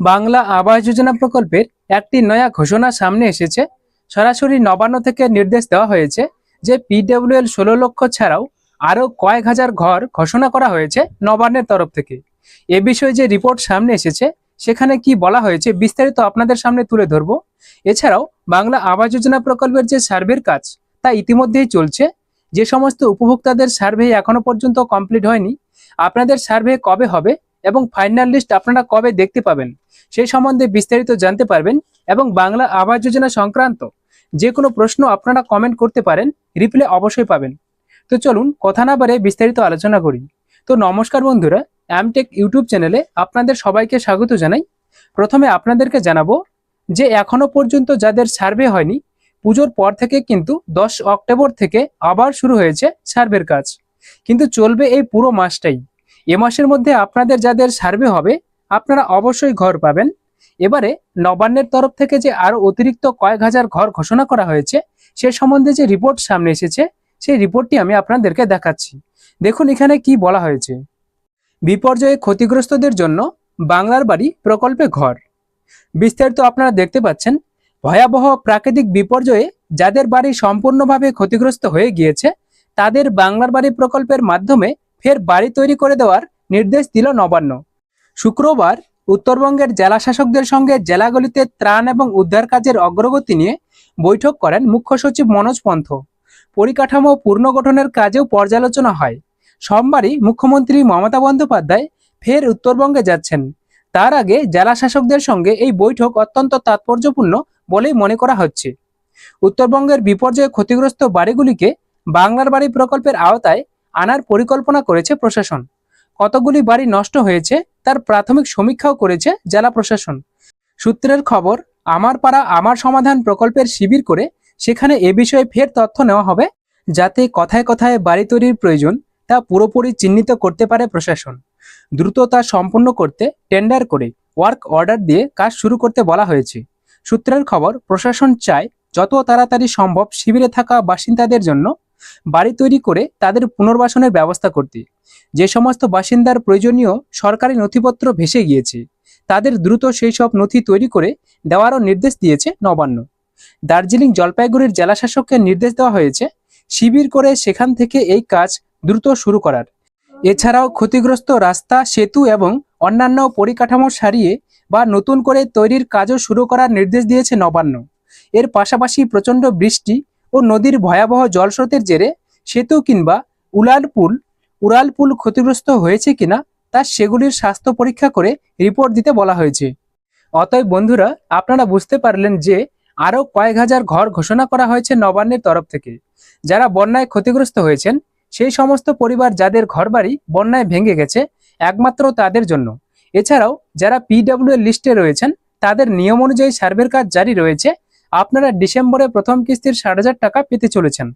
বাংলা আবাস যোজনা প্রকল্পের একটি নয়া ঘোষণা সামনে এসেছে। সরাসরি নবান্ন থেকে নির্দেশ দেওয়া হয়েছে যে পিডব্লিউএল ষোলো লক্ষ ছাড়াও আরও কয়েক হাজার ঘর ঘোষণা করা হয়েছে নবান্নের তরফ থেকে। এ বিষয়ে যে রিপোর্ট সামনে এসেছে, সেখানে কি বলা হয়েছে বিস্তারিত আপনাদের সামনে তুলে ধরবো। এছাড়াও বাংলা আবাস যোজনা প্রকল্পের যে সার্ভের কাজ, তা ইতিমধ্যেই চলছে। যে সমস্ত উপভোক্তাদের সার্ভে এখনও পর্যন্ত কমপ্লিট হয়নি, আপনাদের সার্ভে কবে হবে এবং ফাইনাল লিস্ট আপনারা কবে দেখতে পাবেন? সেই সম্বন্ধে বিস্তারিত জানতে পারবেন এবং বাংলা আবাস যোজনা সংক্রান্ত যে কোনো প্রশ্ন আপনারা কমেন্ট করতে পারেন রিপ্লে অবশ্যই পাবেন। তো চলুন কথা না বারে বিস্তারিত আলোচনা করি। তো নমস্কার বন্ধুরা অ্যামটেক ইউটিউব চ্যানেলে আপনাদের সবাইকে স্বাগত জানাই। প্রথমে আপনাদেরকে জানাব যে এখনও পর্যন্ত যাদের সার্ভে হয়নি, পুজোর পর থেকে কিন্তু দশ অক্টোবর থেকে আবার শুরু হয়েছে সার্ভের কাজ। কিন্তু চলবে এই পুরো মাসটাই। এ মাসের মধ্যে আপনাদের যাদের সার্ভে হবে, আপনারা অবশ্যই ঘর পাবেন। এবারে নবান্নের তরফ থেকে যে আরও অতিরিক্ত কয়েক হাজার ঘর ঘোষণা করা হয়েছে, সে সম্বন্ধে যে রিপোর্ট সামনে এসেছে, সেই রিপোর্টটি আমি আপনাদেরকে দেখাচ্ছি। দেখুন এখানে কি বলা হয়েছে। বিপর্যয়ে ক্ষতিগ্রস্তদের জন্য বাংলার বাড়ি প্রকল্পে ঘর। বিস্তারিত আপনারা দেখতে পাচ্ছেন, ভয়াবহ প্রাকৃতিক বিপর্যয়ে যাদের বাড়ি সম্পূর্ণভাবে ক্ষতিগ্রস্ত হয়ে গিয়েছে, তাদের বাংলার বাড়ি প্রকল্পের মাধ্যমে ফের বাড়ি তৈরি করে দেওয়ার নির্দেশ দিল নবান্ন। শুক্রবার উত্তরবঙ্গের জেলা শাসকদের সঙ্গে জেলাগুলিতে ত্রাণ এবং উদ্ধার কাজের অগ্রগতি নিয়ে বৈঠক করেন মুখ্য সচিব মনোজ পন্থ। পরিকাঠামো পুনর্গঠনের কাজেও পর্যালোচনা হয়। সোমবারই মুখ্যমন্ত্রী মমতা বন্দ্যোপাধ্যায় ফের উত্তরবঙ্গে যাচ্ছেন। তার আগে জেলা শাসকদের সঙ্গে এই বৈঠক অত্যন্ত তাৎপর্যপূর্ণ বলেই মনে করা হচ্ছে। উত্তরবঙ্গের বিপর্যয়ে ক্ষতিগ্রস্ত বাড়িগুলিকে বাংলার বাড়ি প্রকল্পের আওতায় আনার পরিকল্পনা করেছে প্রশাসন। কতগুলি বাড়ি নষ্ট হয়েছে তার প্রাথমিক সমীক্ষাও করেছে জেলা প্রশাসন। সূত্রের খবর আমার পাড়া আমার সমাধান প্রকল্পের শিবির করে সেখানে এ বিষয়ে ফের তথ্য নেওয়া হবে, যাতে কথায় কথায় বাড়ি তৈরির প্রয়োজন তা পুরোপুরি চিহ্নিত করতে পারে প্রশাসন। দ্রুত তা সম্পন্ন করতে টেন্ডার করে ওয়ার্ক অর্ডার দিয়ে কাজ শুরু করতে বলা হয়েছে। সূত্রের খবর, প্রশাসন চায় যত তাড়াতাড়ি সম্ভব শিবিরে থাকা বাসিন্দাদের জন্য বাড়ি তৈরি করে তাদের পুনর্বাসনের ব্যবস্থা করতে। যে সমস্ত বাসিন্দার প্রয়োজনীয় সরকারি নথিপত্র ভেসে গিয়েছে, তাদের দ্রুত সেই সব নথি তৈরি করে দেওয়ারও নির্দেশ দিয়েছে নবান্ন। দার্জিলিং জলপাইগুড়ির জেলাশাসককে নির্দেশ দেওয়া হয়েছে শিবির করে সেখান থেকে এই কাজ দ্রুত শুরু করার। এছাড়াও ক্ষতিগ্রস্ত রাস্তা, সেতু এবং অন্যান্য পরিকাঠামো সারিয়ে বা নতুন করে তৈরির কাজও শুরু করার নির্দেশ দিয়েছে নবান্ন। এর পাশাপাশি প্রচণ্ড বৃষ্টি ও নদীর ভয়াবহ জলস্রোতের জেরে সেতু কিংবা উলাল পুল, উড়াল পুল ক্ষতিগ্রস্ত হয়েছে কিনা তা সেগুলির স্বাস্থ্য পরীক্ষা করে রিপোর্ট দিতে বলা হয়েছে। অতএব বন্ধুরা, আপনারা বুঝতে পারলেন যে আরও কয়েক হাজার ঘর ঘোষণা করা হয়েছে নবান্নের তরফ থেকে। যারা বন্যায় ক্ষতিগ্রস্ত হয়েছেন, সেই সমস্ত পরিবার যাদের ঘরবাড়ি বন্যায় ভেঙে গেছে, একমাত্র তাদের জন্য। এছাড়াও যারা পিডব্লিউ লিস্টে রয়েছেন, তাদের নিয়ম অনুযায়ী সার্ভের কাজ জারি রয়েছে আপনারা ডিসেম্বরে প্রথম কিস্তির ষাট টাকা পেতে চলেছেন।